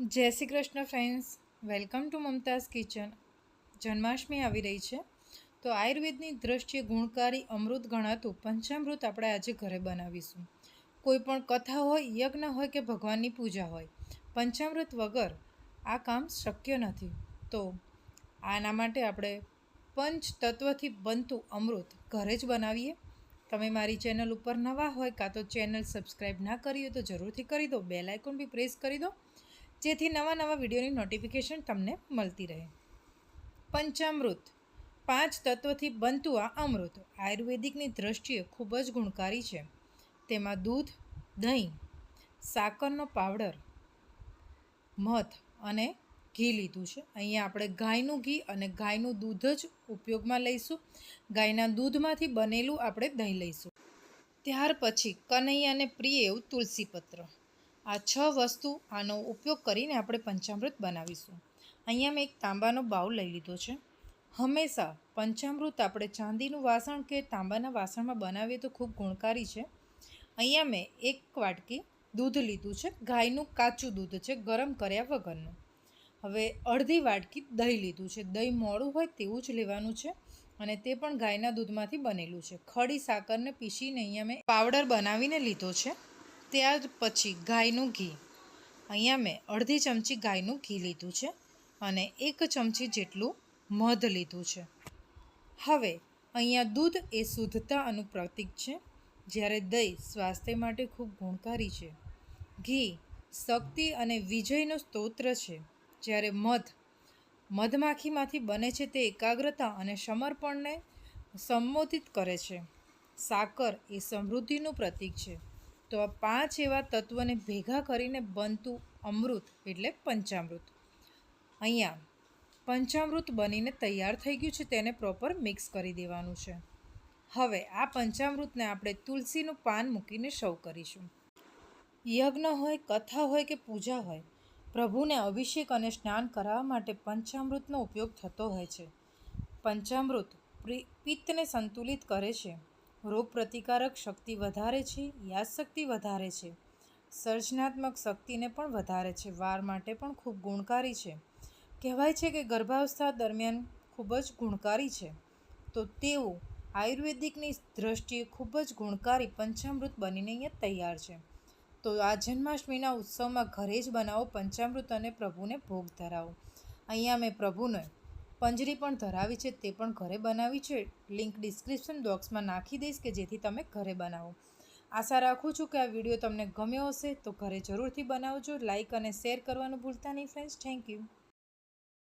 Jai Shri Krishna friends welcome to Mumtaz kitchen Janmashtami આવી રહી છે. તો આયુર્વેદની દ્રષ્ટિએ ગુણકારી અમૃત ગણાતું પંચામૃત આપણે આજે ઘરે બનાવીશું. કોઈ પણ કથા હોય, યજ્ઞ હોય કે ભગવાનની પૂજા હોય, પંચામૃત વગર આ કામ શક્ય નથી. તો આના માટે આપણે પંચ તત્વથી બનતું અમૃત ઘરે જ બનાવીએ. તમે મારી ચેનલ ઉપર નવા હોય કાં તો ચેનલ સબસ્ક્રાઈબ ના કરી હોય તો જરૂરથી કરી દો. બેલ આઇકોન બી પ્રેસ કરી દો. જેથી નવા નવા વિડીયોની નોટિફિકેશન તમને મળતી રહે. પંચામૃત. પાંચ તત્વથી બનતું આ અમૃત આયુર્વેદિકની દ્રષ્ટિએ ખૂબ જ ગુણકારી છે. તેમાં દૂધ, દહીં, સાકરનો પાવડર, મધ અને ઘી લીધું છે. અહીંયા આપણે ગાયનું ઘી અને ગાયનું દૂધ જ ઉપયોગમાં લઈશું. ગાયના દૂધમાંથી બનેલું આપણે દહીં લઈશું. ત્યાર પછી કનૈયાને પ્રિય એવું તુલસીપત્ર. આ છ વસ્તુ આનો ઉપયોગ કરીને આપણે પંચામૃત બનાવીશું. અહીંયા મેં એક તાંબાનો બાઉલ લઈ લીધો છે. હંમેશા પંચામૃત આપણે ચાંદીનું વાસણ કે તાંબાના વાસણમાં બનાવીએ તો ખૂબ ગુણકારી છે. અહીંયા મેં એક વાટકી દૂધ લીધું છે. ગાયનું કાચું દૂધ છે, ગરમ કર્યા વગરનું. હવે અડધી વાટકી દહીં લીધું છે. દહીં મોડું હોય તેવું જ લેવાનું છે અને તે પણ ગાયના દૂધમાંથી બનેલું છે. ખડી સાકરને પીસીને અહીંયા મેં પાવડર બનાવીને લીધો છે. ત્યાર પછી ગાયનું ઘી. અહીંયા મેં અડધી ચમચી ગાયનું ઘી લીધું છે અને એક ચમચી જેટલું મધ લીધું છે. હવે અહીંયા દૂધ એ શુદ્ધતાનું પ્રતીક છે. જ્યારે દહીં સ્વાસ્થ્ય માટે ખૂબ ગુણકારી છે. ઘી શક્તિ અને વિજયનો સ્તોત્ર છે. જ્યારે મધ મધમાખીમાંથી બને છે તે એકાગ્રતા અને સમર્પણને સંબોધિત કરે છે. સાકર એ સમૃદ્ધિનું પ્રતીક છે. તો આ પાંચ એવા તત્વને ભેગા કરીને બનતું અમૃત એટલે પંચામૃત. અહીંયા પંચામૃત બનીને તૈયાર થઈ ગયું છે, તેને પ્રોપર મિક્સ કરી દેવાનું છે. હવે આ પંચામૃતને આપણે તુલસીનું પાન મૂકીને સર્વ કરીશું. યજ્ઞ હોય, કથા હોય કે પૂજા હોય, પ્રભુને અભિષેક અને સ્નાન કરાવવા માટે પંચામૃતનો ઉપયોગ થતો હોય છે. પંચામૃત પિત્તને સંતુલિત કરે છે. રોગ પ્રતિકારક શક્તિ વધારે છે, યાદશક્તિ વધારે છે. સર્જનાત્મક શક્તિને પણ વધારે છે, વાર માટે પણ ખૂબ ગુણકારી છે. કહેવાય છે કે ગર્ભાવસ્થા દરમિયાન ખૂબ જ ગુણકારી છે. તો તેઓ આયુર્વેદિકની દ્રષ્ટિએ ખૂબ જ ગુણકારી પંચામૃત બનીને અહીંયા તૈયાર છે. તો આ જન્માષ્ટમીના ઉત્સવમાં ઘરે જ બનાવો પંચામૃત અને પ્રભુને ભોગ ધરાવો. અહીંયા મેં પ્રભુને પંજરી પણ ધરાવી છે, તે પણ ઘરે બનાવી છે. લિંક ડિસ્ક્રિપ્શન બોક્સમાં નાખી દઈશ કે જેથી તમે ઘરે બનાવો. આશા રાખું છું કે આ વીડિયો તમને ગમ્યો હશે, તો ઘરે જરૂરથી બનાવજો. લાઇક અને શેર કરવાનું ભૂલતા નહીં, ફ્રેન્ડ્સ. Thank you.